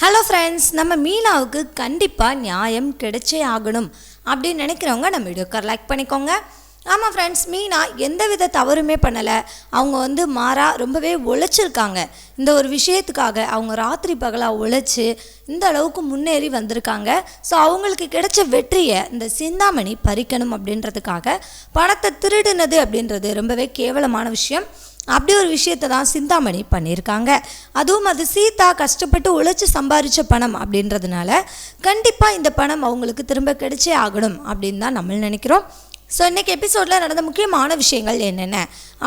Hello friends நம்ம மீனாவுக்கு கண்டிப்பாக நியாயம் கிடைச்சே ஆகணும். அப்படின்னு நினைக்கிறவங்க நம்ம வீடியோக்கார் லைக் பண்ணிக்கோங்க. ஆமாம் ஃப்ரெண்ட்ஸ் மீனா எந்த வித தவறுமே பண்ணலை. அவங்க வந்து மாறா ரொம்பவே உழைச்சிருக்காங்க. இந்த ஒரு விஷயத்துக்காக அவங்க ராத்திரி பகலாக உழைச்சி இந்த அளவுக்கு முன்னேறி வந்திருக்காங்க. ஸோ அவங்களுக்கு கிடைச்ச வெற்றியை இந்த சிந்தாமணி பறிக்கணும் அப்படின்றதுக்காக பணத்தை திருடுனது அப்படின்றது ரொம்பவே கேவலமான விஷயம். அப்படி ஒரு விஷயத்தை தான் சிந்தாமணி பண்ணியிருக்காங்க. அதுவும் அது சீதா கஷ்டப்பட்டு உழைச்சி சம்பாரித்த பணம் அப்படின்றதுனால கண்டிப்பாக இந்த பணம் அவங்களுக்கு திரும்ப கிடைச்சே ஆகணும் அப்படின்னு தான் நம்ம நினைக்கிறோம். ஸோ இன்றைக்கி எபிசோடில் நடந்த முக்கியமான விஷயங்கள் என்னென்ன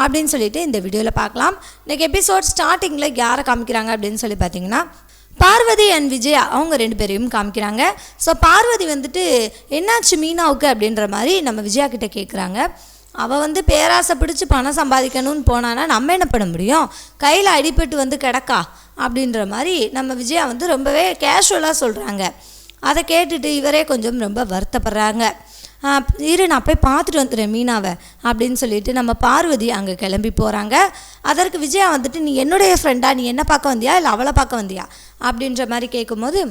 அப்படின்னு சொல்லிட்டு இந்த வீடியோவில் பார்க்கலாம். இன்றைக்கி எபிசோட் ஸ்டார்டிங்கில் யாரை காமிக்கிறாங்க அப்படின்னு சொல்லி பார்த்தீங்கன்னா பார்வதி அண்ட் விஜய் அவங்க ரெண்டு பேரையும் காமிக்கிறாங்க. ஸோ பார்வதி வந்துட்டு என்னாச்சு மீனாவுக்கு? அப்படின்ற மாதிரி நம்ம விஜயா கிட்டே கேட்குறாங்க அவள் வந்து பேராசை பிடிச்சி பணம் சம்பாதிக்கணும்னு போனான்னா நம்ம என்ன பண்ண முடியும்? கையில் அடிபட்டு வந்து கிடக்கா? அப்படின்ற மாதிரி நம்ம விஜயா வந்து ரொம்பவே கேஷுவலாக சொல்கிறாங்க அதை கேட்டுட்டு இவரே கொஞ்சம் ரொம்ப வருத்தப்படுறாங்க. இரு நான் போய் பார்த்துட்டு வந்துடுறேன் மீனாவை அப்படின்னு சொல்லிட்டு நம்ம பார்வதி அங்கே கிளம்பி போகிறாங்க அதற்கு விஜயா வந்துட்டு நீ என்னுடைய ஃப்ரெண்டா நீ என்ன பார்க்க வந்தியா? இல்லை அவளை பார்க்க வந்தியா? அப்படின்ற மாதிரி கேட்கும்போது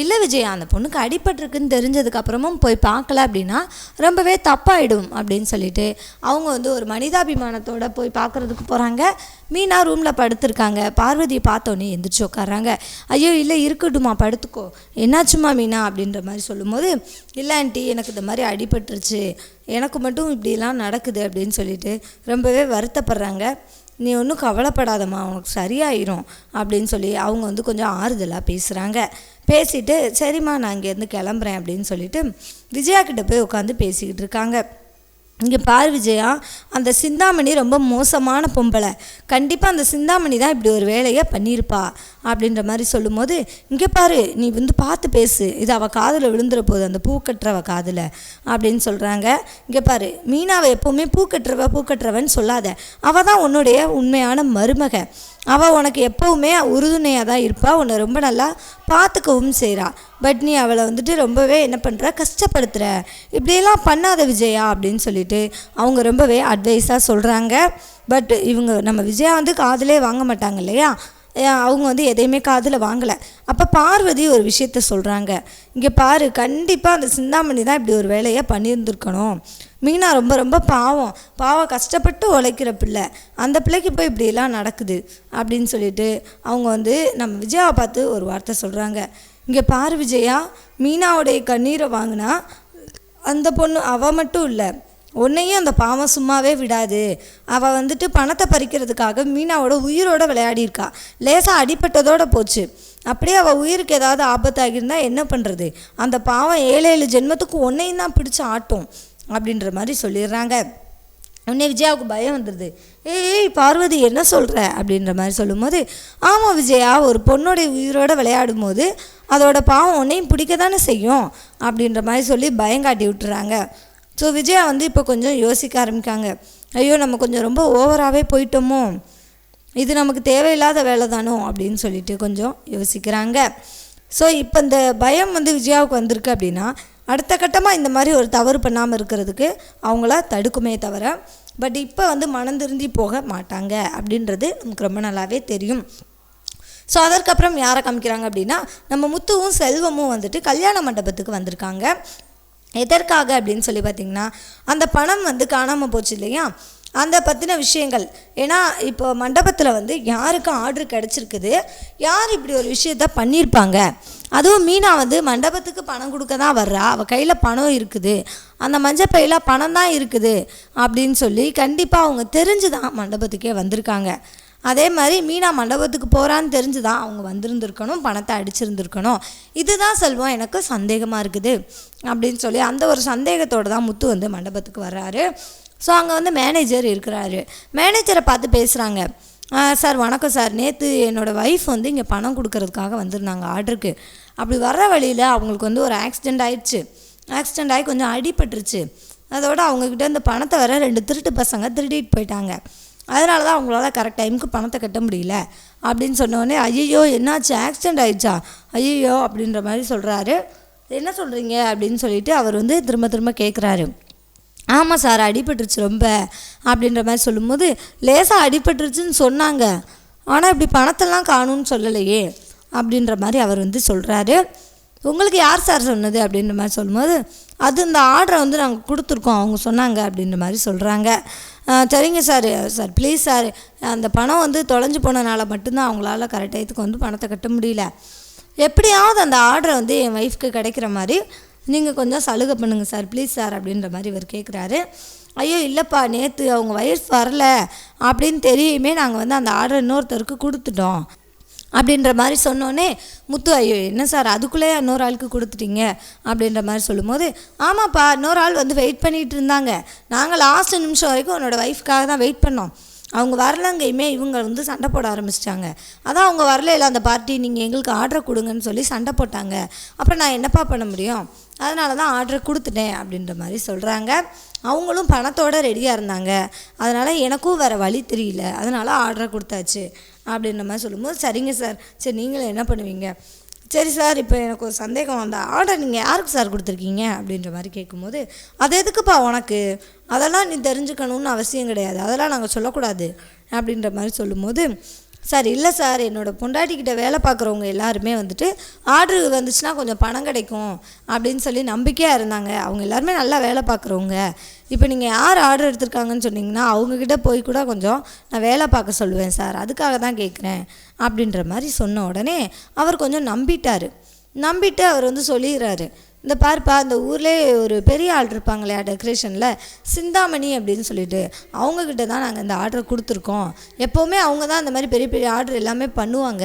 இல்லை விஜய் அந்த பொண்ணுக்கு அடிபட்டிருக்குன்னு தெரிஞ்சதுக்கப்புறமும் போய் பார்க்கல அப்படின்னா ரொம்பவே தப்பாயிடும் அப்படின்னு சொல்லிட்டு அவங்க வந்து ஒரு மனிதாபிமானத்தோட போய் பார்க்குறதுக்கு போகிறாங்க மீனா ரூமில் படுத்திருக்காங்க. பார்வதியை பார்த்தோன்னே எந்திரிச்சு உட்காராங்க ஐயோ இல்லை இருக்கட்டுமா படுத்துக்கோ. என்னாச்சுமா மீனா அப்படின்ற மாதிரி சொல்லும்போது இல்லை ஆண்டி எனக்கு இந்த மாதிரி அடிபட்டுருச்சு. எனக்கு மட்டும் இப்படிலாம் நடக்குது அப்படின்னு சொல்லிட்டு ரொம்பவே வருத்தப்படுறாங்க. நீ ஒன்றும் கவலைப்படாதம்மா உனக்கு சரியாயிரும் அப்படின்னு சொல்லி அவங்க வந்து கொஞ்சம் ஆறுதலாக பேசுகிறாங்க பேசிட்டு சரிம்மா நான் இங்கேருந்து கிளம்புறேன் அப்படின்னு சொல்லிட்டு விஜயா கிட்ட போய் உட்காந்து பேசிக்கிட்டு இருக்காங்க. இங்கே பார் விஜயா அந்த சிந்தாமணி ரொம்ப மோசமான பொம்பளை. கண்டிப்பாக அந்த சிந்தாமணி தான் இப்படி ஒரு வேலையை பண்ணியிருப்பா அப்படின்ற மாதிரி சொல்லும்போது இங்கே பாரு நீ வந்து பார்த்து பேசு. இது அவள் காதில் விழுந்துற போகுது அந்த பூ கட்டுறவ காதில். அப்படின்னு சொல்கிறாங்க இங்கே பாரு மீனாவை எப்போவுமே பூ கட்டுறவ பூ கட்டுறவன்னு சொல்லாத. அவள் தான் உன்னுடைய உண்மையான மருமக. அவள் உனக்கு எப்போவுமே உறுதுணையாக தான் இருப்பாள் உன்னை ரொம்ப நல்லா பார்த்துக்கவும் செய்கிறாள் பட் நீ அவளை வந்துட்டு ரொம்பவே என்ன பண்ணுற கஷ்டப்படுத்துகிற இப்படியெல்லாம் பண்ணாத விஜயா அப்படின்னு சொல்லிட்டு அவங்க ரொம்பவே அட்வைஸாக சொல்கிறாங்க பட் இவங்க நம்ம விஜயா வந்து காதலே வாங்க மாட்டாங்க இல்லையா? அவங்க வந்து எதையுமே காதில் வாங்கலை. அப்போ பார்வதி ஒரு விஷயத்த சொல்கிறாங்க இங்கே பாரு கண்டிப்பாக அந்த சிந்தாமணி தான் இப்படி ஒரு வேலையை பண்ணியிருந்துருக்கணும். மீனா ரொம்ப ரொம்ப பாவம். பாவம் கஷ்டப்பட்டு உழைக்கிற பிள்ளை. அந்த பிள்ளைக்கு போய் இப்படியெல்லாம் நடக்குது அப்படின்னு சொல்லிட்டு அவங்க வந்து நம்ம விஜயாவை பார்த்து ஒரு வார்த்தை சொல்கிறாங்க இங்கே பார் விஜயா மீனாவுடைய கண்ணீரை வாங்கினா அந்த பொண்ணு அவள் மட்டும் இல்லை உன்னையும் அந்த பாவம் சும்மாவே விடாது. அவள் வந்துட்டு பணத்தை பறிக்கிறதுக்காக மீனாவோட உயிரோட விளையாடியிருக்கா. லேசாக அடிப்பட்டதோடு போச்சு. அப்படியே அவள் உயிருக்கு ஏதாவது ஆபத்தாகியிருந்தா என்ன பண்ணுறது அந்த பாவம் ஏழு ஏழு ஜென்மத்துக்கு உன்னையும் தான் பிடிச்சி ஆட்டும். அப்படின்ற மாதிரி சொல்லிடுறாங்க. உடனே விஜயாவுக்கு பயம் வந்துடுது ஏய் பார்வதி என்ன சொல்கிற அப்படின்ற மாதிரி சொல்லும்போது ஆமாம் விஜயா ஒரு பொண்ணோடைய உயிரோட விளையாடும் போது அதோட பாவம் உன்னையும் பிடிக்க தானே செய்யும் அப்படின்ற மாதிரி சொல்லி பயங்காட்டி விட்டுறாங்க. ஸோ விஜயா வந்து இப்போ கொஞ்சம் யோசிக்க ஆரம்பிக்காங்க. ஐயோ நம்ம கொஞ்சம் ரொம்ப ஓவராகவே போயிட்டோமோ? இது நமக்கு தேவையில்லாத வேலை தானோ? அப்படின்னு சொல்லிட்டு கொஞ்சம் யோசிக்கிறாங்க. ஸோ இப்போ இந்த பயம் வந்து விஜயாவுக்கு வந்திருக்கு அப்படின்னா அடுத்த கட்டமாக இந்த மாதிரி ஒரு தவறு பண்ணாமல் இருக்கிறதுக்கு அவங்கள தடுக்குமே தவிர பட் இப்போ வந்து மனம் திருந்தி போக மாட்டாங்க அப்படின்றது நமக்கு ரொம்ப நல்லாவே தெரியும். ஸோ அதற்கப்புறம் யாரை காமிக்கிறாங்க அப்படின்னா நம்ம முத்துவும் செல்வமும் வந்துட்டு கல்யாண மண்டபத்துக்கு வந்திருக்காங்க. எதற்காக அப்படின்னு சொல்லி பார்த்தீங்கன்னா அந்த பணம் வந்து காணாமல் போச்சு இல்லையா? அந்த பற்றின விஷயங்கள். ஏன்னா இப்போ மண்டபத்தில் வந்து யாருக்கு ஆர்டர் கிடச்சிருக்குது? யார் இப்படி ஒரு விஷயத்த பண்ணியிருப்பாங்க அதுவும் மீனா வந்து மண்டபத்துக்கு பணம் கொடுக்க தான் வர்றா. அவள் கையில் பணம் இருக்குது. அந்த மஞ்சப்பையில் பணம் தான் இருக்குது அப்படின்னு சொல்லி கண்டிப்பாக அவங்க தெரிஞ்சு தான் மண்டபத்துக்கே வந்திருக்காங்க. அதே மாதிரி மீனா மண்டபத்துக்கு போகிறான்னு தெரிஞ்சு தான் அவங்க வந்திருந்துருக்கணும் பணத்தை அடிச்சிருந்துருக்கணும். இதுதான் செல்வம் எனக்கு சந்தேகமாக இருக்குது அப்படின்னு சொல்லி அந்த ஒரு சந்தேகத்தோடு தான் முத்து வந்து மண்டபத்துக்கு வர்றாரு. ஸோ அங்கே வந்து மேனேஜர் இருக்கிறாரு. மேனேஜரை பார்த்து பேசுகிறாங்க சார் வணக்கம் சார். நேற்று என்னோடய ஒய்ஃப் வந்து இங்கே பணம் கொடுக்கறதுக்காக வந்திருந்தாங்க ஆர்டருக்கு அப்படி வர்ற வழியில் அவங்களுக்கு வந்து ஒரு ஆக்சிடெண்ட் ஆயிடுச்சு. ஆக்சிடெண்ட் ஆகி கொஞ்சம் அடிபட்டுருச்சு. அதோட அவங்கக்கிட்ட இந்த பணத்தை வர ரெண்டு திருட்டு பசங்க திருடிட்டு போயிட்டாங்க. அதனால தான் அவங்களால கரெக்ட் டைமுக்கு பணத்தை கட்ட முடியல. அப்படின்னு சொன்னோடனே ஐயோ என்னாச்சு? ஆக்சிடெண்ட் ஆயிடுச்சா? ஐயோ அப்படின்ற மாதிரி சொல்கிறாரு என்ன சொல்கிறீங்க அப்படின்னு சொல்லிட்டு அவர் வந்து திரும்ப திரும்ப கேட்குறாரு ஆமாம் சார் அடிபட்டுருச்சு ரொம்ப அப்படின்ற மாதிரி சொல்லும்போது லேசாக அடிபட்டுருச்சுன்னு சொன்னாங்க. ஆனால் இப்படி பணத்தெல்லாம் காணும்னு சொல்லலையே அப்படின்ற மாதிரி அவர் வந்து சொல்கிறாரு உங்களுக்கு யார் சார் சொன்னது? அப்படின்ற மாதிரி சொல்லும்போது அது இந்த ஆர்டரை வந்து நாங்கள் கொடுத்துருக்கோம் அவங்க சொன்னாங்க அப்படின்ற மாதிரி சொல்கிறாங்க சரிங்க சார் சார் ப்ளீஸ் சார் அந்த பணம் வந்து தொலைஞ்சு போனனால மட்டும்தான் அவங்களால கரெக்ட் டயத்துக்கு வந்து பணத்தை கட்ட முடியல. எப்படியாவது அந்த ஆர்டரை வந்து என் ஒய்ஃப்க்கு கிடைக்கிற மாதிரி நீங்கள் கொஞ்சம் சலுகை பண்ணுங்கள் சார் ப்ளீஸ் சார் அப்படின்ற மாதிரி இவர் கேட்குறாரு ஐயோ இல்லைப்பா நேற்று அவங்க ஒய்ஃப் வரல அப்படின்னு தெரியுமே நாங்கள் வந்து அந்த ஆர்டர் இன்னொருத்தருக்கு கொடுத்துட்டோம் அப்படின்ற மாதிரி சொன்னோன்னே முத்து ஐயோ என்ன சார் அதுக்குள்ளேயே இன்னொரு ஆளுக்கு கொடுத்துட்டீங்க? அப்படின்ற மாதிரி சொல்லும்போது ஆமாப்பா இன்னொரு ஆள் வந்து வெயிட் பண்ணிகிட்டு இருந்தாங்க. நாங்கள் லாஸ்ட் நிமிஷம் வரைக்கும் உன்னோடய ஒய்ஃப்காக தான் வெயிட் பண்ணோம். அவங்க வரலங்கையுமே இவங்க வந்து சண்டை போட ஆரம்பிச்சிட்டாங்க. அதான் அவங்க வரல இல்லை அந்த பார்ட்டி நீங்கள் எங்களுக்கு ஆர்டர் கொடுங்கன்னு சொல்லி சண்டை போட்டாங்க. அப்புறம் நான் என்னப்பா பண்ண முடியும்? அதனால தான் ஆர்டர் கொடுத்துட்டேன் அப்படின்ற மாதிரி சொல்கிறாங்க அவங்களும் பணத்தோட ரெடியாக இருந்தாங்க. அதனால் எனக்கும் வேறு வழி தெரியல. அதனால் ஆர்டரை கொடுத்தாச்சு அப்படின்ற மாதிரி சொல்லும்போது சரிங்க சார் சரி நீங்களும் என்ன பண்ணுவீங்க? சரி சார் இப்போ எனக்கு ஒரு சந்தேகம் வந்தா ஆர்டர் நீங்கள் யாருக்கு சார் கொடுத்துருக்கீங்க? அப்படின்ற மாதிரி கேட்கும்போது அது எதுக்குப்பா உனக்கு? அதெல்லாம் நீ தெரிஞ்சுக்கணும்னு அவசியம் கிடையாது. அதெல்லாம் நாங்கள் சொல்லக்கூடாது. அப்படின்ற மாதிரி சொல்லும்போது சார் இல்லை சார் என்னோடய பொண்டாட்டிக்கிட்ட வேலை பார்க்குறவங்க எல்லாருமே வந்துட்டு ஆர்டர் வந்துச்சுன்னா கொஞ்சம் பணம் கிடைக்கும் அப்படின்னு சொல்லி நம்பிக்கையாக இருந்தாங்க. அவங்க எல்லாருமே நல்லா வேலை பார்க்குறவங்க. இப்போ நீங்கள் யார் ஆர்டர் எடுத்திருக்காங்கன்னு சொன்னீங்கன்னா அவங்கக்கிட்ட போய் கூட கொஞ்சம் நான் வேலை பார்க்க சொல்லுவேன் சார். அதுக்காக தான் கேட்குறேன் அப்படின்ற மாதிரி சொன்ன உடனே அவர் கொஞ்சம் நம்பிட்டார். நம்பிட்டு அவர் வந்து சொல்லிடுறாரு. இந்த பாருப்பா இந்த ஊர்லேயே ஒரு பெரிய ஆள் இருப்பாங்களே டெக்கரேஷனில் சிந்தாமணி அப்படின்னு சொல்லிட்டு அவங்கக்கிட்ட தான் நாங்கள் இந்த ஆர்டரை கொடுத்துருக்கோம். எப்போவுமே அவங்க தான் இந்த மாதிரி பெரிய பெரிய ஆர்டர் எல்லாமே பண்ணுவாங்க.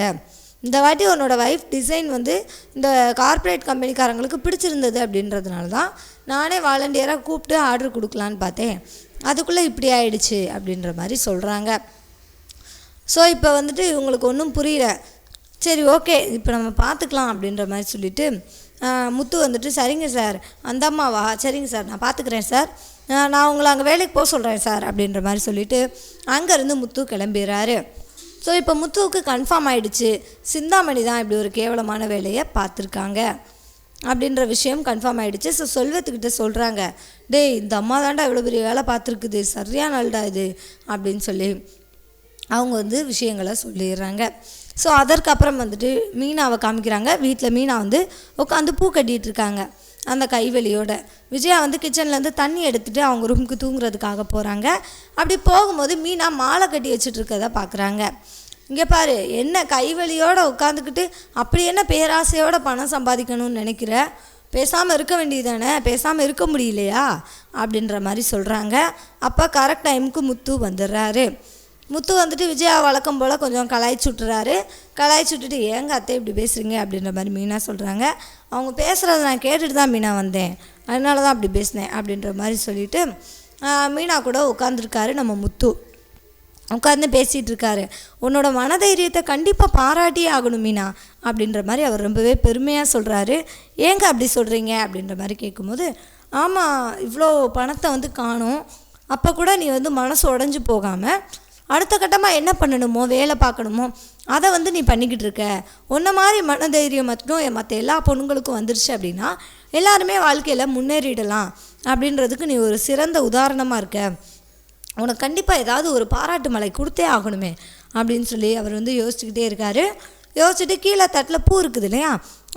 இந்த வாட்டி உன்னோட ஒய்ஃப் டிசைன் வந்து இந்த கார்ப்பரேட் கம்பெனிக்காரங்களுக்கு பிடிச்சிருந்தது அப்படின்றதுனால தான் நானே வாலண்டியராக கூப்பிட்டு ஆர்டர் கொடுக்கலான்னு பார்த்தேன். அதுக்குள்ளே இப்படி ஆயிடுச்சு அப்படின்ற மாதிரி சொல்கிறாங்க ஸோ இப்போ வந்துட்டு இவங்களுக்கு ஒன்றும் புரியல. சரி ஓகே இப்போ நம்ம பார்த்துக்கலாம் அப்படின்ற மாதிரி சொல்லிவிட்டு முத்து வந்துட்டு சரிங்க சார். அந்த அம்மாவா? சரிங்க சார் நான் பார்த்துக்கிறேன் சார். நான் உங்களை அங்கே வேலைக்கு போக சொல்கிறேன் சார் அப்படின்ற மாதிரி சொல்லிட்டு அங்கேருந்து முத்து கிளம்பிடுறாரு ஸோ இப்போ முத்துவுக்கு கன்ஃபார்ம் ஆகிடுச்சு சிந்தாமணி தான் இப்படி ஒரு கேவலமான வேலையை பார்த்துருக்காங்க. அப்படின்ற விஷயம் கன்ஃபார்ம் ஆகிடுச்சு ஸோ செல்வத்துக்கிட்ட சொல்கிறாங்க டேய் இந்த அம்மா தாண்டா இவ்வளோ பெரிய வேலை பார்த்துருக்குது. சரியான ஆள்டா இது. அப்படின்னு சொல்லி அவங்க வந்து விஷயங்களை சொல்லிடுறாங்க. ஸோ அதற்கப்புறம் வந்துட்டு மீனாவை காமிக்கிறாங்க. வீட்டில் மீனா வந்து உட்காந்து பூ கட்டிகிட்டு இருக்காங்க அந்த கைவெளியோட. விஜயா வந்து கிச்சன்லேருந்து தண்ணி எடுத்துகிட்டு அவங்க ரூமுக்கு தூங்குறதுக்காக போகிறாங்க அப்படி போகும்போது மீனா மாலை கட்டி வச்சுட்டு பார்க்குறாங்க இங்கே பாரு என்ன கைவெளியோடு உட்காந்துக்கிட்டு அப்படி என்ன பேராசையோட பணம் சம்பாதிக்கணும்னு நினைக்கிற? பேசாமல் இருக்க வேண்டியதானே பேசாமல் இருக்க முடியலையா? அப்படின்ற மாதிரி சொல்கிறாங்க அப்போ கரெக்ட் டைமுக்கு முத்து வந்துடுறாரு முத்து வந்துட்டு விஜயா வழக்கம் போல் கொஞ்சம் கலாய்ச்சி விட்டுறாரு கலாய்ச்சி விட்டுட்டு ஏங்க அத்தை இப்படி பேசுகிறீங்க அப்படின்ற மாதிரி மீனா சொல்கிறாங்க அவங்க பேசுகிறத நான் கேட்டுட்டு தான் மீனா வந்தேன். அதனால தான் அப்படி பேசினேன் அப்படின்ற மாதிரி சொல்லிட்டு மீனா கூட உட்காந்துருக்காரு நம்ம முத்து. உட்காந்து பேசிகிட்டு இருக்காரு. உன்னோட மனதைரியத்தை கண்டிப்பாக பாராட்டியே ஆகணும் மீனா அப்படின்ற மாதிரி அவர் ரொம்பவே பெருமையாக சொல்கிறாரு ஏங்க அப்படி சொல்கிறீங்க அப்படின்ற மாதிரி கேட்கும்போது ஆமாம் இவ்வளோ பணத்தை வந்து காணும். அப்போ கூட நீ வந்து மனசு உடஞ்சி போகாமல் அடுத்த கட்டமாக என்ன பண்ணணுமோ வேலை பார்க்கணுமோ அதை வந்து நீ பண்ணிக்கிட்டு இருக்க. உன்ன மாதிரி மனதைரியம் மட்டும் மற்ற எல்லா பொண்ணுங்களுக்கும் வந்துருச்சு அப்படின்னா எல்லாருமே வாழ்க்கையில் முன்னேறிடலாம் அப்படின்றதுக்கு நீ ஒரு சிறந்த உதாரணமாக இருக்க. உனக்கு கண்டிப்பாக ஏதாவது ஒரு பாராட்டு மலை கொடுத்தே ஆகணுமே அப்படின்னு சொல்லி அவர் வந்து யோசிச்சுக்கிட்டே இருக்காரு. யோசிச்சுட்டு கீழே தட்டில் பூ இருக்குது இல்லையா?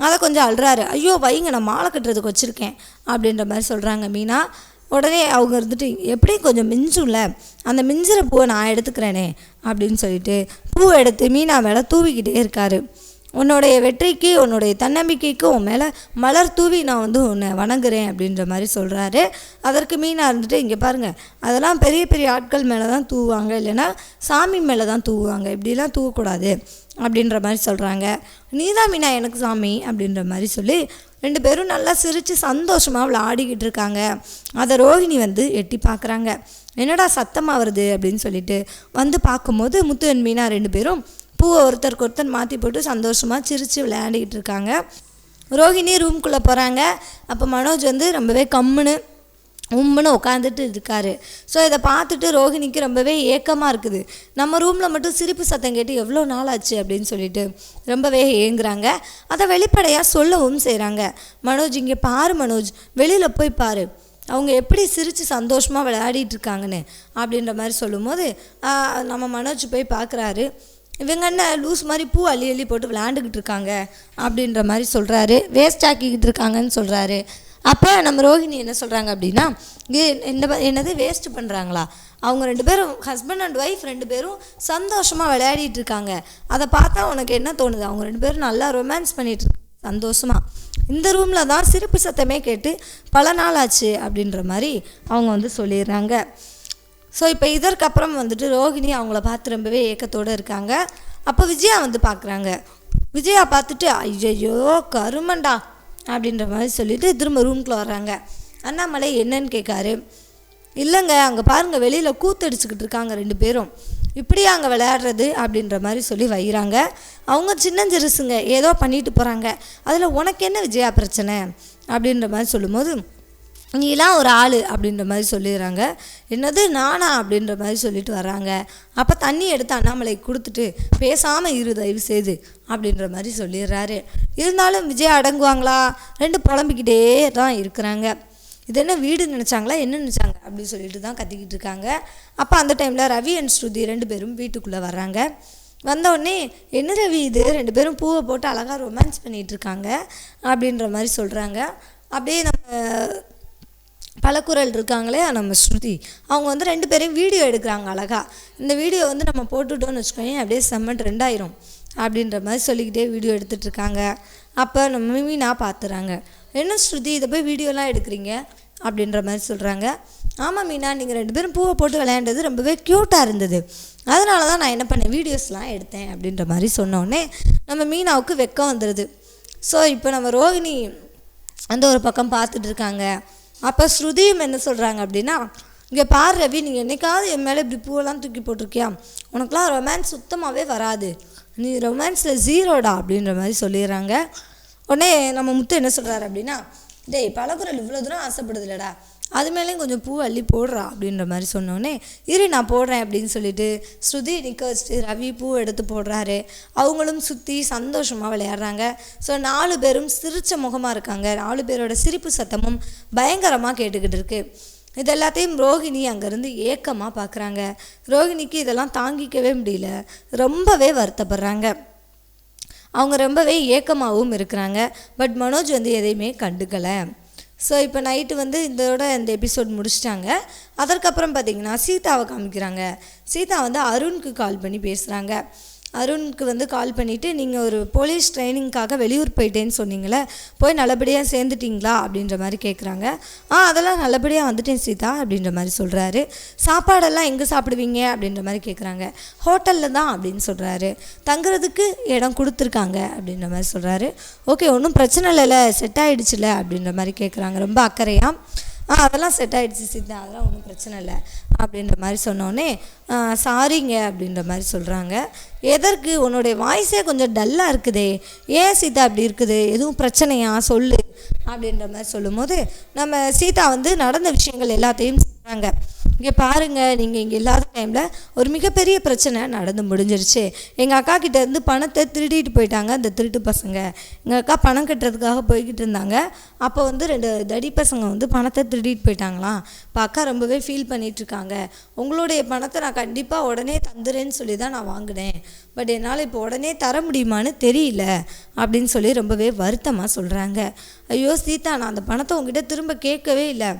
அதை கொஞ்சம் அழுறாரு. ஐயோ வைங்க நான் மாலை கட்டுறதுக்கு வச்சுருக்கேன் அப்படின்ற மாதிரி சொல்கிறாங்க மீனா. உடனே அவங்க இருந்துட்டு எப்படி கொஞ்சம் மிஞ்சும்ல அந்த மிஞ்சுற பூவை நான் எடுத்துக்கிறேனே அப்படின்னு சொல்லிட்டு பூ எடுத்து மீனா மேலே தூவிக்கிட்டே இருக்காரு. உன்னுடைய வெற்றிக்கு உன்னுடைய தன்னம்பிக்கைக்கு உன் மேலே மலர் தூவி நான் வந்து உன்னை வணங்குறேன் அப்படின்ற மாதிரி சொல்கிறாரு அதற்கு மீனா இருந்துட்டு இங்கே பாருங்கள் அதெல்லாம் பெரிய பெரிய ஆட்கள் மேலே தான் தூவாங்க இல்லைன்னா சாமி மேலே தான் தூவுவாங்க இப்படிலாம் தூவக்கூடாது அப்படின்ற மாதிரி சொல்கிறாங்க நீதான் மீனா எனக்கு சாமி அப்படின்ற மாதிரி சொல்லி ரெண்டு பேரும் நல்லா சிரித்து சந்தோஷமாக விளையாடிக்கிட்டு இருக்காங்க. அதை ரோஹிணி வந்து எட்டி பார்க்குறாங்க என்னடா சத்தமாக வருது அப்படின்னு சொல்லிட்டு வந்து பார்க்கும்போது முத்து and மீனா ரெண்டு பேரும் பூவை ஒருத்தருக்கு ஒருத்தர் மாற்றி போட்டு சந்தோஷமாக சிரித்து விளையாடிக்கிட்டு இருக்காங்க. ரோஹிணி ரூம்குள்ளே போகிறாங்க அப்போ மனோஜ் வந்து ரொம்பவே கம்முன்னு உம்முன்னு உட்காந்துட்டு இருக்காரு. ஸோ இதை பார்த்துட்டு ரோஹிணிக்கு ரொம்பவே ஏக்கமாக இருக்குது. நம்ம ரூமில் மட்டும் சிரிப்பு சத்தம் கேட்டு எவ்வளோ நாள் ஆச்சு அப்படின்னு சொல்லிட்டு ரொம்பவே ஏங்குறாங்க. அதை வெளிப்படையாக சொல்லவும் செய்கிறாங்க மனோஜ் இங்கே பாரு மனோஜ் வெளியில் போய் பாரு. அவங்க எப்படி சிரித்து சந்தோஷமாக விளையாடிட்டு இருக்காங்கன்னு அப்படின்ற மாதிரி சொல்லும்போது நம்ம மனோஜ் போய் பார்க்குறாரு. இவங்க என்ன லூஸ் மாதிரி பூ அள்ளி அள்ளி போட்டு விளையாண்டுக்கிட்டு இருக்காங்க அப்படின்ற மாதிரி சொல்கிறாரு வேஸ்ட் ஆக்கிக்கிட்டு இருக்காங்கன்னு சொல்கிறாரு அப்போ நம்ம ரோஹிணி என்ன சொல்கிறாங்க அப்படின்னா இது என்னது வேஸ்ட் பண்ணுறாங்களா அவங்க ரெண்டு பேரும் ஹஸ்பண்ட் அண்ட் ஒய்ஃப் ரெண்டு பேரும் சந்தோஷமாக விளையாடிட்டு இருக்காங்க. அதை பார்த்தா உனக்கு என்ன தோணுது? அவங்க ரெண்டு பேரும் நல்லா ரொமான்ஸ் பண்ணிட்டு சந்தோஷமாக இந்த ரூமில் தான் சிரிப்பு சத்தமே கேட்டு பல நாள் ஆச்சு அப்படின்ற மாதிரி அவங்க வந்து சொல்லிடுறாங்க. ஸோ இப்போ இதற்கப்புறம் வந்துட்டு ரோகிணி அவங்கள பார்த்து ரொம்பவே ஏக்கத்தோடு இருக்காங்க. அப்போ விஜயா வந்து பார்க்குறாங்க. விஜயா பார்த்துட்டு ஐயையோ கருமண்டா. அப்படின்ற மாதிரி சொல்லிவிட்டு திரும்ப ரூம்குள்ளே வர்றாங்க. அண்ணாமலை என்னன்னு கேட்காரு. இல்லைங்க அங்கே பாருங்கள் வெளியில் கூத்தடிச்சுக்கிட்டு இருக்காங்க ரெண்டு பேரும். இப்படியே அங்கே விளையாடுறது? அப்படின்ற மாதிரி சொல்லி வைகிறாங்க அவங்க சின்னஞ்சிறுசுங்க ஏதோ பண்ணிட்டு போகிறாங்க அதில் உனக்கு என்ன விஜயா பிரச்சனை? அப்படின்ற மாதிரி சொல்லும்போது நீலாம் ஒரு ஆள் அப்படின்ற மாதிரி சொல்லிடுறாங்க. என்னது நானா அப்படின்ற மாதிரி சொல்லிட்டு வர்றாங்க. அப்போ தண்ணி எடுத்து அண்ணாமலை கொடுத்துட்டு பேசாமல் இரு தயவு செய்து அப்படின்ற மாதிரி சொல்லிடுறாரு. இருந்தாலும் விஜய் அடங்குவாங்களா? ரெண்டு புலம்பிக்கிட்டே தான் இருக்கிறாங்க. இது என்ன வீடு நினச்சாங்களா? என்ன நினச்சாங்க? அப்படின்னு சொல்லிட்டு தான் கத்திக்கிட்டு இருக்காங்க. அப்போ அந்த டைமில் ரவி அண்ட் ஸ்ருதி ரெண்டு பேரும் வீட்டுக்குள்ளே வர்றாங்க. வந்தோடனே என்ன ரவி இது? ரெண்டு பேரும் பூவை போட்டு அழகாக ரொமான்ஸ் பண்ணிகிட்டு இருக்காங்க. அப்படின்ற மாதிரி சொல்கிறாங்க அப்படியே நம்ம பலக்குரல் இருக்காங்களே நம்ம ஸ்ருதி. அவங்க வந்து ரெண்டு பேரையும் வீடியோ எடுக்கிறாங்க அழகாக இந்த வீடியோ வந்து நம்ம போட்டுட்டோம்னு வச்சுக்கோங்க அப்படியே செம்ம ரெண்டாயிரும் அப்படின்ற மாதிரி சொல்லிக்கிட்டே வீடியோ எடுத்துகிட்ருக்காங்க அப்போ நம்ம மீனா பார்த்துறாங்க என்ன ஸ்ருதி இதை போய் வீடியோலாம் எடுக்கிறீங்க? அப்படின்ற மாதிரி சொல்கிறாங்க ஆமாம் மீனா நீங்கள் ரெண்டு பேரும் பூவை போட்டு விளையாண்டது ரொம்பவே க்யூட்டாக இருந்தது. அதனால தான் நான் என்ன பண்ணேன் வீடியோஸ்லாம் எடுத்தேன் அப்படின்ற மாதிரி சொன்னோடனே நம்ம மீனாவுக்கு வெக்கம் வந்துடுது ஸோ இப்போ நம்ம ரோகிணி அந்த ஒரு பக்கம் பார்த்துட்டு இருக்காங்க அப்போ ஸ்ருதியும் என்ன சொல்கிறாங்க அப்படின்னா இங்கே பாரு ரவி நீங்கள் என்னைக்காவது என் மேலே இப்படி பூவெல்லாம் தூக்கி போட்டிருக்கியா? உனக்குலாம் ரொமான்ஸ் சுத்தமாகவே வராது. நீ ரொமான்ஸில் ஜீரோடா அப்படின்ற மாதிரி சொல்லிடுறாங்க. உடனே நம்ம முத்து என்ன சொல்கிறாரு அப்படின்னா டேய் பலகுரல் இவ்வளோ தூரம் ஆசைப்படுதுலடா. அது மேலேயும் கொஞ்சம் பூ அள்ளி போடுறா அப்படின்ற மாதிரி சொன்னோடனே இரு நான் போடுறேன் அப்படின்னு சொல்லிட்டு ஸ்ருதி நிற்க வச்சுட்டு ரவி பூ எடுத்து போடுறாரு. அவங்களும் சுற்றி சந்தோஷமாக விளையாடுறாங்க. ஸோ நாலு பேரும் சிரித்த முகமாக இருக்காங்க. நாலு பேரோட சிரிப்பு சத்தமும் பயங்கரமாக கேட்டுக்கிட்டு இருக்கு. இது எல்லாத்தையும் ரோகிணி அங்கேருந்து ஏக்கமாக பார்க்குறாங்க ரோகிணிக்கு இதெல்லாம் தாங்கிக்கவே முடியல. ரொம்பவே வருத்தப்படுறாங்க. அவங்க ரொம்பவே ஏக்கமாகவும் இருக்கிறாங்க. பட் மனோஜ் வந்து எதையுமே கண்டுக்கலை. ஸோ இப்போ நைட்டு வந்து இதோட இந்த எபிசோட் முடிச்சிட்டாங்க. அதற்கப்புறம் பார்த்தீங்கன்னா சீதாவை காமிக்கிறாங்க. சீதா வந்து அருணுக்கு கால் பண்ணி பேசுகிறாங்க அருணுக்கு வந்து கால் பண்ணிவிட்டு நீங்கள் ஒரு போலீஸ் ட்ரைனிங்க்காக வெளியூர் போயிட்டேன்னு சொன்னீங்களே போய் நல்லபடியாக சேர்ந்துட்டிங்களா? அப்படின்ற மாதிரி கேட்குறாங்க ஆ அதெல்லாம் நல்லபடியாக வந்துட்டேன் சீதா அப்படின்ற மாதிரி சொல்கிறாரு சாப்பாடெல்லாம் எங்கே சாப்பிடுவீங்க? அப்படின்ற மாதிரி கேட்குறாங்க ஹோட்டலில் தான் அப்படின்னு சொல்கிறாரு தங்குறதுக்கு இடம் கொடுத்துருக்காங்க அப்படின்ற மாதிரி சொல்கிறாரு ஓகே ஒன்றும் பிரச்சனை இல்லைல்ல செட் ஆகிடுச்சுல அப்படின்ற மாதிரி கேட்குறாங்க ரொம்ப அக்கறையாக ஆ அதெல்லாம் செட் ஆகிடுச்சு சீதா அதெல்லாம் ஒன்றும் பிரச்சனை இல்லை. அப்படின்ற மாதிரி சொன்னோடனே சாரிங்க அப்படின்ற மாதிரி சொல்கிறாங்க எதற்கு? உன்னுடைய வாய்ஸே கொஞ்சம் டல்லாக இருக்குதே. ஏன் சீதா அப்படி இருக்குது? எதுவும் பிரச்சனையா? சொல்லு. அப்படின்ற மாதிரி சொல்லும்போது நம்ம சீதா வந்து நடந்த விஷயங்கள் எல்லாத்தையும் சொல்கிறாங்க இங்கே பாருங்கள் நீங்கள் இங்கே இல்லாத டைமில் ஒரு மிகப்பெரிய பிரச்சனை நடந்து முடிஞ்சிருச்சு. எங்கள் அக்கா கிட்டேருந்து பணத்தை திருடிட்டு போயிட்டாங்க அந்த திருட்டு பசங்க. எங்கள் அக்கா பணம் கட்டுறதுக்காக போய்கிட்டு இருந்தாங்க. அப்போ வந்து ரெண்டு தடி பசங்க வந்து பணத்தை திருடிட்டு போயிட்டாங்களாம். இப்போ அக்கா ரொம்பவே ஃபீல் பண்ணிகிட்ருக்காங்க இருக்காங்க. உங்களுடைய பணத்தை நான் கண்டிப்பாக உடனே தந்துறேன்னு சொல்லி தான் நான் வாங்கினேன். பட் என்னால் இப்போ உடனே தர முடியுமான்னு தெரியல அப்படின்னு சொல்லி ரொம்பவே வருத்தமாக சொல்கிறாங்க ஐயோ சீதா நான் அந்த பணத்தை உங்ககிட்ட திரும்ப கேட்கவே இல்லை.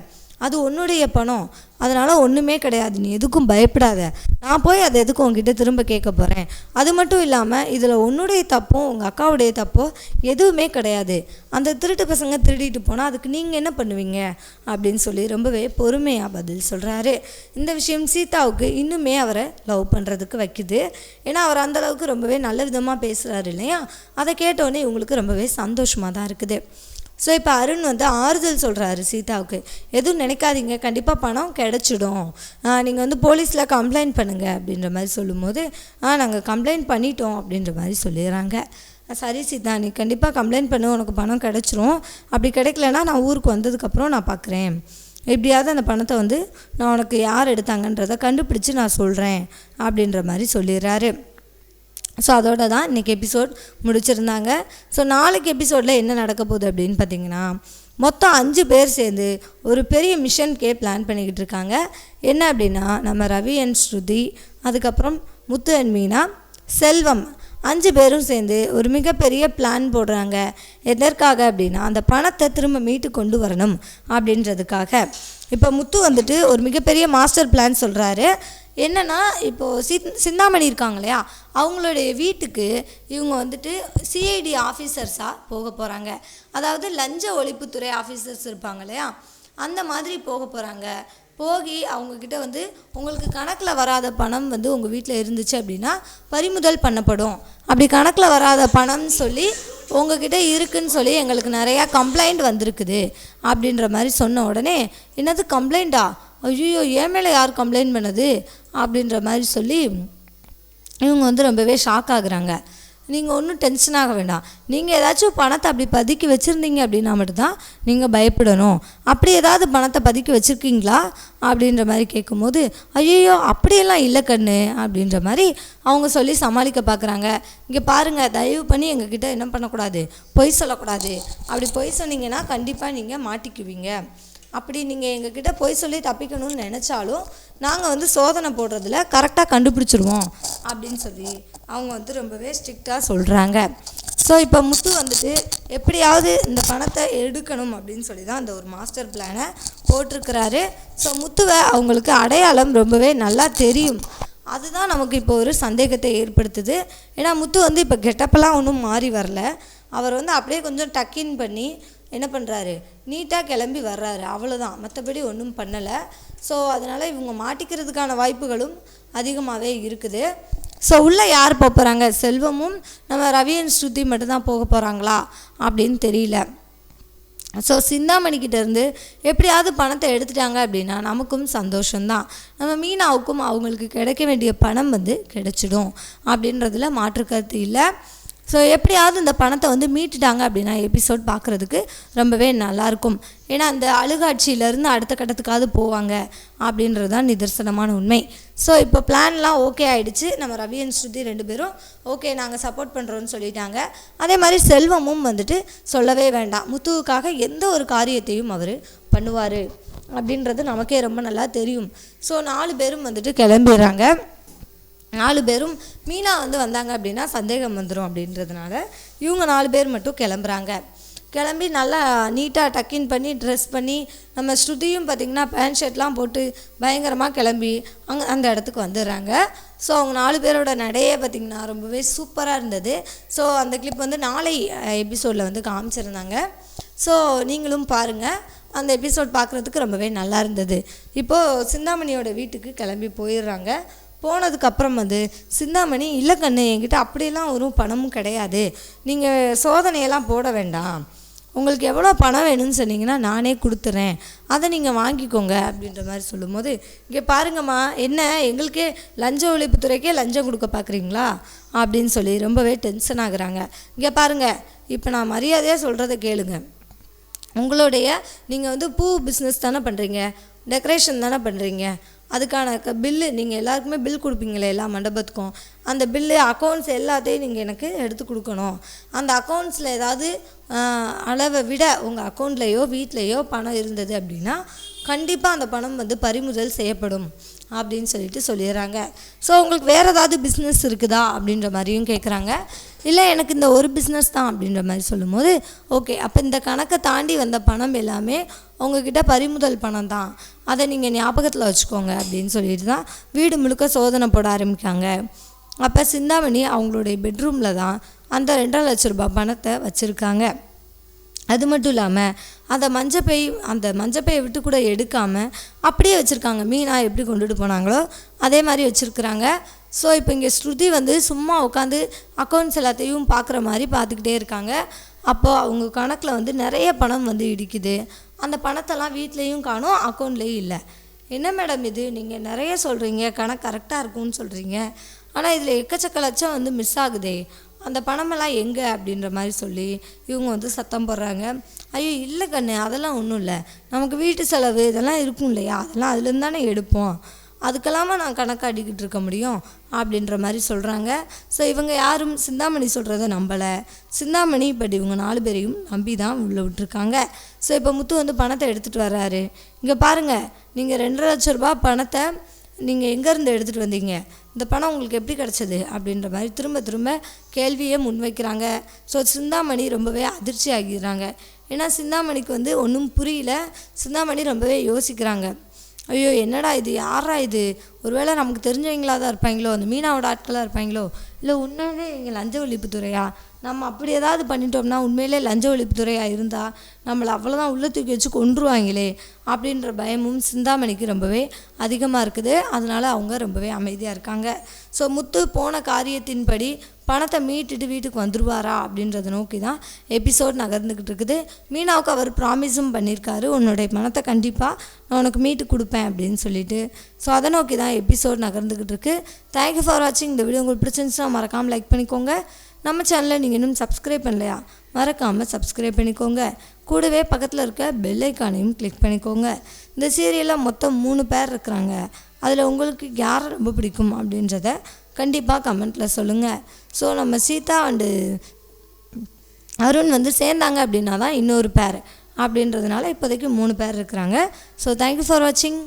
அது உன்னுடைய பணம். அதனால் ஒன்றுமே கிடையாது. நீ எதுக்கும் பயப்படாத. நான் போய் அதை எதுக்கும் உங்ககிட்ட திரும்ப கேட்க போகிறேன் அது மட்டும் இல்லாமல் இதில் உன்னுடைய தப்பும் உங்கள் அக்காவுடைய தப்போ எதுவுமே கிடையாது. அந்த திருட்டு பசங்க திருடிட்டு போனால் அதுக்கு நீங்கள் என்ன பண்ணுவீங்க? அப்படின்னு சொல்லி ரொம்பவே பொறுமையாக பதில் சொல்கிறாரு இந்த விஷயம் சீதாவுக்கு இன்னுமே அவரை லவ் பண்ணுறதுக்கு வைக்குது. ஏன்னா அவர் அந்தளவுக்கு ரொம்பவே நல்ல விதமாக பேசுகிறாரு இல்லையா? அதை கேட்டோடனே இவங்களுக்கு ரொம்பவே சந்தோஷமாக தான் இருக்குது. ஸோ இப்போ அருண் வந்து ஆறுதல் சொல்கிறாரு சீதாவுக்கு. எதுவும் நினைக்காதீங்க கண்டிப்பாக பணம் கிடச்சிடும். நீங்கள் வந்து போலீஸில் கம்ப்ளைண்ட் பண்ணுங்கள் அப்படின்ற மாதிரி சொல்லும்போது ஆ நாங்கள் கம்ப்ளைண்ட் பண்ணிட்டோம் அப்படின்ற மாதிரி சொல்லிடுறாங்க. சரி சீதா நீ கண்டிப்பாக கம்ப்ளைண்ட் பண்ணு உனக்கு பணம் கிடச்சிரும். அப்படி கிடைக்கலனா நான் ஊருக்கு வந்ததுக்கப்புறம் நான் பார்க்குறேன் எப்படியாவது அந்த பணத்தை வந்து நான் உனக்கு யார் எடுத்தாங்கன்றதை கண்டுபிடிச்சு நான் சொல்கிறேன் அப்படின்ற மாதிரி சொல்லிடுறாரு. ஸோ அதோட தான் இன்றைக்கி எபிசோட் முடிச்சிருந்தாங்க. ஸோ நாளைக்கு எபிசோடில் என்ன நடக்க போகுது அப்படின்னு பார்த்தீங்கன்னா மொத்தம் அஞ்சு பேர் சேர்ந்து ஒரு பெரிய மிஷன்கே பிளான் பண்ணிக்கிட்டு இருக்காங்க. என்ன அப்படின்னா நம்ம ரவி அண்ட் ஸ்ருதி அதுக்கப்புறம் முத்து அண்ட் மீனா செல்வம் அஞ்சு பேரும் சேர்ந்து ஒரு மிகப்பெரிய பிளான் போடுறாங்க. எதற்காக அப்படின்னா அந்த பணத்தை திரும்ப மீட்டு கொண்டு வரணும் அப்படின்றதுக்காக. இப்போ முத்து வந்துட்டு ஒரு மிகப்பெரிய மாஸ்டர் பிளான் சொல்கிறாரு என்னென்னா இப்போது சித் சிந்தாமணி இருக்காங்க இல்லையா அவங்களுடைய வீட்டுக்கு இவங்க வந்துட்டு சிஐடி ஆஃபீஸர்ஸாக போக போகிறாங்க அதாவது லஞ்ச ஒழிப்புத்துறை ஆஃபீஸர்ஸ் இருப்பாங்க இல்லையா அந்த மாதிரி போக போகிறாங்க போகி அவங்கக்கிட்ட வந்து உங்களுக்கு கணக்கில் வராத பணம் வந்து உங்கள் வீட்டில் இருந்துச்சு அப்படின்னா பறிமுதல் பண்ணப்படும். அப்படி கணக்கில் வராத பணம்னு சொல்லி உங்ககிட்ட இருக்குன்னு சொல்லி எங்களுக்கு நிறையா கம்ப்ளைண்ட் வந்திருக்குது. அப்படின்ற மாதிரி சொன்ன உடனே என்னது கம்ப்ளைண்ட்டா ஐயோ என் மேலே யார் கம்ப்ளைண்ட் பண்ணது? அப்படின்ற மாதிரி சொல்லி இவங்க வந்து ரொம்பவே ஷாக் ஆகுறாங்க. நீங்கள் ஒன்றும் டென்ஷன் ஆக வேண்டாம். நீங்கள் ஏதாச்சும் பணத்தை அப்படி பதுக்கி வச்சுருந்தீங்க அப்படின்னா மட்டும்தான் நீங்கள் பயப்படணும். அப்படி ஏதாவது பணத்தை பதுக்கி வச்சுருக்கீங்களா? அப்படின்ற மாதிரி கேட்கும்போது ஐயோ அப்படியெல்லாம் இல்லை கண்ணு அப்படின்ற மாதிரி அவங்க சொல்லி சமாளிக்க பார்க்குறாங்க இங்கே பாருங்கள் தயவு பண்ணி எங்ககிட்ட என்ன பண்ணக்கூடாது? பொய் சொல்லக்கூடாது. அப்படி பொய் சொன்னீங்கன்னா கண்டிப்பாக நீங்கள் மாட்டிக்குவீங்க. அப்படி நீங்கள் எங்ககிட்ட பொய் சொல்லி தப்பிக்கணும்னு நினச்சாலும் நாங்கள் வந்து சோதனை போடுறதுல கரெக்டாக கண்டுபிடிச்சிருவோம் அப்படின்னு சொல்லி அவங்க வந்து ரொம்பவே ஸ்ட்ரிக்டாக சொல்கிறாங்க ஸோ இப்போ முத்து வந்துட்டு எப்படியாவது இந்த பணத்தை எடுக்கணும் அப்படின்னு சொல்லி தான் அந்த ஒரு மாஸ்டர் பிளானை போட்டிருக்கிறாரு. ஸோ முத்துவை அவங்களுக்கு அடையாளம் ரொம்பவே நல்லா தெரியும். அதுதான் நமக்கு இப்போ ஒரு சந்தேகத்தை ஏற்படுத்துது. ஏன்னா முத்து வந்து இப்போ கெட்டப்பெல்லாம் ஒன்றும் மாறி வரல. அவர் வந்து அப்படியே கொஞ்சம் டக்கின் பண்ணி என்ன பண்ணுறாரு நீட்டாக கிளம்பி வர்றாரு. அவ்வளோதான் மற்றபடி ஒன்றும் பண்ணலை. ஸோ அதனால் இவங்க மாட்டிக்கிறதுக்கான வாய்ப்புகளும் அதிகமாகவே இருக்குது. ஸோ உள்ளே யார் போக போகிறாங்க செல்வமும் நம்ம ரவியன் ஸ்ருதி மட்டும்தான் போக போகிறாங்களா அப்படின்னு தெரியல. ஸோ சிந்தாமணிக்கிட்டேருந்து எப்படியாவது பணத்தை எடுத்துட்டாங்க அப்படின்னா நமக்கும் சந்தோஷம்தான். நம்ம மீனாவுக்கும் அவங்களுக்கு கிடைக்க வேண்டிய பணம் வந்து கிடைச்சிடும். அப்படின்றதுல மாற்றுக்கருத்து இல்லை. ஸோ எப்படியாவது இந்த பணத்தை வந்து மீட்டுட்டாங்க அப்படின்னா எபிசோட் பார்க்குறதுக்கு ரொம்பவே நல்லாயிருக்கும். ஏன்னா அந்த அழுகாட்சியிலேருந்து அடுத்த கட்டத்துக்காவது போவாங்க அப்படின்றது தான் நிதர்சனமான உண்மை. ஸோ இப்போ பிளான்லாம் ஓகே ஆகிடுச்சு நம்ம ரவி அண்ட் ஸ்ருதி ரெண்டு பேரும் ஓகே நாங்கள் சப்போர்ட் பண்ணுறோன்னு சொல்லிட்டாங்க. அதே மாதிரி செல்வமும் வந்துட்டு சொல்லவே வேண்டாம். முத்துவுக்காக எந்த ஒரு காரியத்தையும் அவர் பண்ணுவார் அப்படின்றது நமக்கே ரொம்ப நல்லா தெரியும். ஸோ நாலு பேரும் வந்துட்டு கிளம்பிடுறாங்க. நாலு பேரும் மீனா வந்து வந்தாங்க அப்படின்னா சந்தேகம் வந்துடும் அப்படின்றதுனால இவங்க நாலு பேர் மட்டும் கிளம்புறாங்க. கிளம்பி நல்லா நீட்டாக டக்கின் பண்ணி ட்ரெஸ் பண்ணி நம்ம ஸ்ருதியும் பார்த்திங்கன்னா பேண்ட் ஷர்ட்லாம் போட்டு பயங்கரமாக கிளம்பி அங்கே அந்த இடத்துக்கு வந்துடுறாங்க. ஸோ அவங்க நாலு பேரோட நடையே பார்த்திங்கன்னா ரொம்பவே சூப்பராக இருந்தது. ஸோ அந்த கிளிப் வந்து நாளை எபிசோடில் வந்து காமிச்சிருந்தாங்க. ஸோ நீங்களும் பாருங்கள் அந்த எபிசோட் பார்க்குறதுக்கு ரொம்பவே நல்லா இருந்தது. இப்போது சிந்தாமணியோட வீட்டுக்கு கிளம்பி போயிடுறாங்க. போனதுக்கப்புறம் வந்து சிந்தாமணி இல்லை கண்ணு என்கிட்ட அப்படியெல்லாம் ஒரு பணமும் கிடையாது. நீங்கள் சோதனையெல்லாம் போட வேண்டாம். உங்களுக்கு எவ்வளோ பணம் வேணும்னு சொன்னீங்கன்னா நானே கொடுத்துறேன். அதை நீங்கள் வாங்கிக்கோங்க அப்படின்ற மாதிரி சொல்லும்போது இங்கே பாருங்கம்மா என்ன எங்களுக்கே லஞ்ச ஒழிப்புத்துறைக்கே லஞ்சம் கொடுக்க பார்க்குறீங்களா? அப்படின்னு சொல்லி ரொம்பவே டென்ஷன் ஆகுறாங்க. இங்கே பாருங்கள் இப்போ நான் மரியாதையாக சொல்கிறத கேளுங்க. உங்களுடைய நீங்கள் வந்து பூ பிஸ்னஸ் தானே பண்ணுறீங்க டெக்கரேஷன் தானே பண்ணுறீங்க அதுக்கான க பில்லு நீங்கள் எல்லாருக்குமே பில் கொடுப்பீங்களே எல்லா மண்டபத்துக்கும். அந்த பில்லு அக்கௌண்ட்ஸ் எல்லாத்தையும் நீங்கள் எனக்கு எடுத்து கொடுக்கணும். அந்த அக்கௌண்ட்ஸில் ஏதாவது அளவை விட உங்கள் அக்கௌண்ட்லேயோ வீட்லேயோ பணம் இருந்தது அப்படின்னா கண்டிப்பாக அந்த பணம் வந்து பறிமுதல் செய்யப்படும் அப்படின்னு சொல்லிட்டு சொல்லிடுறாங்க. ஸோ உங்களுக்கு வேறு ஏதாவது பிஸ்னஸ் இருக்குதா அப்படின்ற மாதிரியும் கேட்குறாங்க இல்லை எனக்கு இந்த ஒரு பிஸ்னஸ் தான் அப்படின்ற மாதிரி சொல்லும்போது ஓகே அப்போ இந்த கணக்கை தாண்டி வந்த பணம் எல்லாமே உங்ககிட்ட பறிமுதல் பணம் தான் அதை நீங்கள் ஞாபகத்தில் வச்சுக்கோங்க அப்படின்னு சொல்லிட்டு தான் வீடு முழுக்க சோதனை போட ஆரம்பிக்காங்க அப்போ சிந்தாமணி அவங்களுடைய பெட்ரூமில் தான் அந்த ரெண்டரை லட்ச ரூபாய் பணத்தை வச்சுருக்காங்க. அது மட்டும் இல்லாமல் அந்த மஞ்சப்பை அந்த மஞ்சப்பையை விட்டு கூட எடுக்காமல் அப்படியே வச்சுருக்காங்க. மீனா எப்படி கொண்டுட்டு போனாங்களோ அதே மாதிரி வச்சுருக்குறாங்க. ஸோ இப்போ இங்கே ஸ்ருதி வந்து சும்மா உட்காந்து அக்கௌண்ட்ஸ் எல்லாத்தையும் பார்க்குற மாதிரி பார்த்துக்கிட்டே இருக்காங்க. அப்போது அவங்க கணக்கில் வந்து நிறைய பணம் வந்து இடிக்குது. அந்த பணத்தெல்லாம் வீட்லேயும் காணும் அக்கௌண்ட்லேயும் இல்லை. என்ன மேடம் இது? நீங்கள் நிறைய சொல்கிறீங்க கணக்கு கரெக்டாக இருக்கும்னு சொல்கிறீங்க ஆனால் இதில் எக்கச்சக்க லட்சம் வந்து மிஸ் ஆகுதே. அந்த பணமெல்லாம் எங்கே அப்படின்ற மாதிரி சொல்லி இவங்க வந்து சத்தம் போடுறாங்க. ஐயோ இல்லை கண்ணு அதெல்லாம் ஒன்றும் இல்லை. நமக்கு வீட்டு செலவு இதெல்லாம் இருக்கும் இல்லையா? அதெல்லாம் அதுலேருந்து தானே எடுப்போம். அதுக்கெல்லாமா நான் கணக்காடிக்கிட்டு இருக்க முடியும் அப்படின்ற மாதிரி சொல்கிறாங்க ஸோ இவங்க யாரும் சிந்தாமணி சொல்கிறத நம்பலை. சிந்தாமணி இப்படி இவங்க நாலு பேரையும் நம்பி தான் உள்ளே விட்டுருக்காங்க. ஸோ இப்போ முத்து வந்து பணத்தை எடுத்துகிட்டு வர்றாரு. இங்கே பாருங்கள் நீங்கள் ரெண்டரை லட்ச ரூபாய் பணத்தை நீங்கள் எங்கேருந்து எடுத்துகிட்டு வந்தீங்க? இந்த பணம் உங்களுக்கு எப்படி கிடச்சது? அப்படின்ற மாதிரி திரும்ப திரும்ப கேள்வியை முன்வைக்கிறாங்க. ஸோ சிந்தாமணி ரொம்பவே அதிர்ச்சி ஆகிடுறாங்க ஏன்னா சிந்தாமணிக்கு வந்து ஒன்றும் புரியல. சிந்தாமணி ரொம்பவே யோசிக்கிறாங்க. ஐயோ என்னடா இது? யாரா இது? ஒருவேளை நமக்கு தெரிஞ்சவங்களாக தான் இருப்பாங்களோ? அந்த மீனாவோட ஆட்களாக இருப்பாங்களோ? இல்லை உண்மையிலே இங்கே லஞ்ச ஒழிப்புத்துறையா நம்ம அப்படி ஏதாவது பண்ணிட்டோம்னா உண்மையிலே லஞ்ச ஒழிப்புத்துறையாக இருந்தால் நம்மளை அவ்வளோதான் உள்ள தூக்கி வச்சு கொன்றுவாங்களே அப்படின்ற பயமும் சிந்தாமணிக்கு ரொம்பவே அதிகமாக இருக்குது. அதனால் அவங்க ரொம்பவே அமைதியாக இருக்காங்க. ஸோ முத்து போன காரியத்தின்படி பணத்தை மீட்டுட்டு வீட்டுக்கு வந்துடுவாரா அப்படின்றத நோக்கி தான் எபிசோட் நகர்ந்துக்கிட்டு இருக்குது. மீனாவுக்கு அவர் ப்ராமிஸும் பண்ணியிருக்காரு உன்னுடைய பணத்தை கண்டிப்பாக நான் உனக்கு மீட்டு கொடுப்பேன் அப்படின்னு சொல்லிட்டு. ஸோ அதை நோக்கி தான் எபிசோட் நகர்ந்துக்கிட்டு இருக்குது தேங்க்யூ ஃபார் வாட்சிங் இந்த வீடியோ உங்களுக்கு பிடிச்சிருந்துச்சுன்னா மறக்காமல் லைக் பண்ணிக்கோங்க. நம்ம சேனலை நீங்கள் இன்னும் சப்ஸ்கிரைப் பண்ணலையா? மறக்காமல் சப்ஸ்கிரைப் பண்ணிக்கோங்க. கூடவே பக்கத்தில் இருக்க பெல் ஐக்கானையும் கிளிக் பண்ணிக்கோங்க. இந்த சீரியலில் மொத்தம் மூணு பேர் இருக்கிறாங்க. அதில் உங்களுக்கு யாரை ரொம்ப பிடிக்கும் அப்படின்றத கண்டிப்பாக கமெண்ட்டில் சொல்லுங்கள் ஸோ நம்ம சீதா அண்டு அருண் வந்து சேர்ந்தாங்க அப்படின்னா தான் இன்னொரு பேர் அப்படின்றதுனால இப்போதைக்கு மூணு பேர் இருக்கிறாங்க. ஸோ தேங்க்யூ ஃபார் வாட்சிங்